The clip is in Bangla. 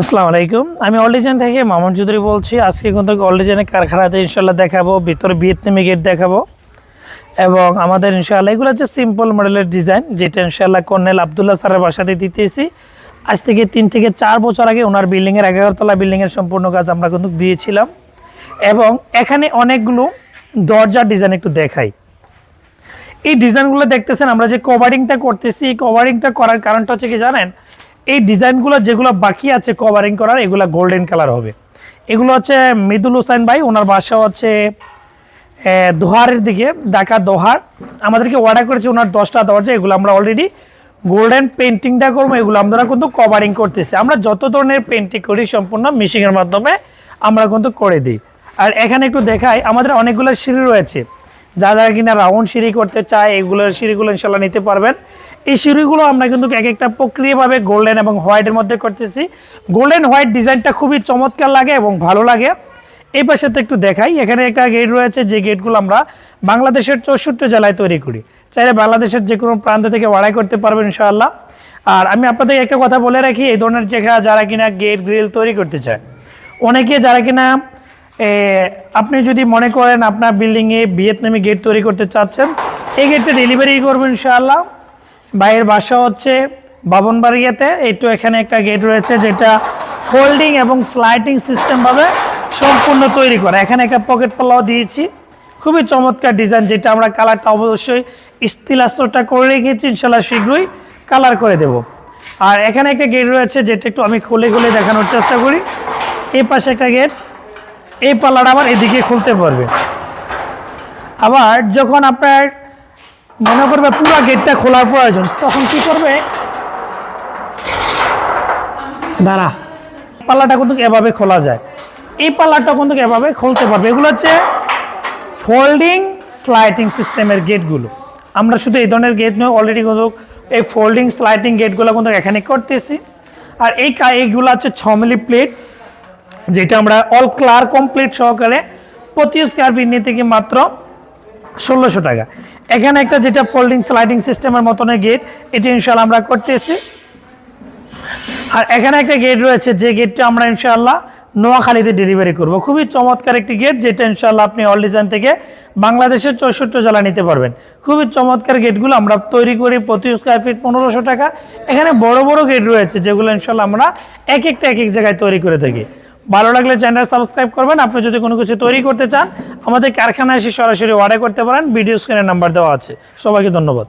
আসসালামু আলাইকুম। আমি অল্ডিজাইন থেকে মামুন চৌধুরী বলছি। আজকে কিন্তু অল্ডিজাইনের কারখানাতে ইনশাল্লাহ দেখাবো, ভিতরে ভিয়েতনামি গেট দেখাবো এবং আমাদের ইনশাল্লাহ এগুলো হচ্ছে সিম্পল মডেলের ডিজাইন যেটা ইনশাল্লাহ কর্নেল আবদুল্লাহ স্যারের বাসাতে দিতেছি। আজ থেকে তিন থেকে চার বছর আগে ওনার বিল্ডিংয়ের এগারোতলা বিল্ডিংয়ের সম্পূর্ণ কাজ আমরা কিন্তু দিয়েছিলাম। এবং এখানে অনেকগুলো দরজার ডিজাইন একটু দেখাই। এই ডিজাইনগুলো দেখতেছেন, আমরা যে কভারিংটা করতেছি, এই কভারিংটা করার কারণটা হচ্ছে কি জানেন? এই ডিজাইনগুলো যেগুলো বাকি আছে কভারিং করার, এগুলো গোল্ডেন কালার হবে। এগুলো হচ্ছে মৃদুল হোসেন ভাই, ওনার বাসা হচ্ছে দোহারের দিকে, ঢাকা দোহার। আমাদেরকে অর্ডার করেছে, ওনার দশটা দরজা, এগুলো আমরা অলরেডি গোল্ডেন পেন্টিংটা করব, এগুলো আমরা কিন্তু কভারিং করতেছি। আমরা যত ধরনের পেন্টিং করি, সম্পূর্ণ মেশিনের মাধ্যমে আমরা কিন্তু করে দিই। আর এখানে একটু দেখাই, আমাদের অনেকগুলো সিঁড়ি রয়েছে। যারা কিনা রাউন্ড সিঁড়ি করতে চায়, এগুলোর সিঁড়িগুলো ইনশাল্লাহ নিতে পারবেন। এই সিঁড়িগুলো আমরা কিন্তু এক একটা প্রক্রিয়াভাবে গোল্ডেন এবং হোয়াইটের মধ্যে করতেছি। গোল্ডেন হোয়াইট ডিজাইনটা খুবই চমৎকার লাগে এবং ভালো লাগে। এই পাশে তো একটু দেখাই, এখানে একটা গেট রয়েছে, যে গেটগুলো আমরা বাংলাদেশের চৌষট্টি জেলায় তৈরি করি। চাইলে বাংলাদেশের যে কোনো প্রান্ত থেকে বাড়াই করতে পারবেন ইনশাআল্লাহ। আর আমি আপনাদের একটা কথা বলে রাখি, এই ধরনের জায়গা যারা কিনা গেট গ্রিল তৈরি করতে চায়, অনেকে যারা কিনা আপনি যদি মনে করেন আপনার বিল্ডিংয়ে ভিয়েতনামি গেট তৈরি করতে চাচ্ছেন, এই গেটটা ডেলিভারি করবেন ইনশাআল্লাহ। বাইরের বাসা হচ্ছে বাবনবাড়িয়াতে। একটু এখানে একটা গেট রয়েছে যেটা ফোল্ডিং এবং স্লাইডিং সিস্টেমভাবে সম্পূর্ণ তৈরি করা। এখানে একটা পকেট পাল্লাও দিয়েছি। খুবই চমৎকার ডিজাইন যেটা আমরা কালারটা অবশ্যই স্টিলাস্তরটা করে রেখেছি ইনশাল্লাহ শীঘ্রই কালার করে দেব। আর এখানে একটা গেট রয়েছে যেটা একটু আমি খুলে খুলে দেখানোর চেষ্টা করি। এই পাশে একটা গেট এই পাল্লাটা আবার এদিকে খুলতে পারবে। আবার যখন আপনার মনে করবে পুরো গেটটা খোলার প্রয়োজন, তখন কি করবে? দাঁড়া, পাল্লাটা কিন্তু এভাবে খোলা যায়। এই পাল্লাটা কিন্তু এভাবে খুলতে পারবে। এগুলো হচ্ছে ফোল্ডিং স্লাইডিং সিস্টেমের গেটগুলো আমরা শুধু এই ধরনের গেট নয় অলরেডি কিন্তু এই ফোল্ডিং স্লাইডিং গেটগুলো কিন্তু এখানে করতেছি। আর এই এইগুলো হচ্ছে ছ মিলি প্লেট যেটা আমরা অল ক্লার কমপ্লিট সহকারে প্রতি স্কোয়ার ফিট নিতে কি মাত্র ষোলোশো টাকা। এখানে একটা যেটা ফোল্ডিং স্লাইডিং সিস্টেমের মতনের গেট এটি ইনশাল্লাহ আমরা করতেছি। আর এখানে একটা গেট রয়েছে, যে গেটটা আমরা ইনশাআল্লাহ নোয়াখালীতে ডেলিভারি করব। খুবই চমৎকার একটি গেট যেটা ইনশাআল্লাহ আপনি অল ডিজাইন থেকে বাংলাদেশের চৌষট্টি জেলা নিতে পারবেন। খুবই চমৎকার গেটগুলো আমরা তৈরি করি প্রতি স্কোয়ার ফিট পনেরোশো টাকা। এখানে বড় বড় গেট রয়েছে, যেগুলো ইনশাআল্লাহ আমরা এক একটা এক এক জায়গায় তৈরি করে থাকি। ভালো লাগলে চ্যানেল সাবস্ক্রাইব করবেন। আপনি যদি কোনো কিছু তৈরি করতে চান, আমাদের কারখানায় এসে সরাসরি অর্ডার করতে পারেন। ভিডিও স্ক্রিনের নাম্বার দেওয়া আছে। সবাইকে ধন্যবাদ।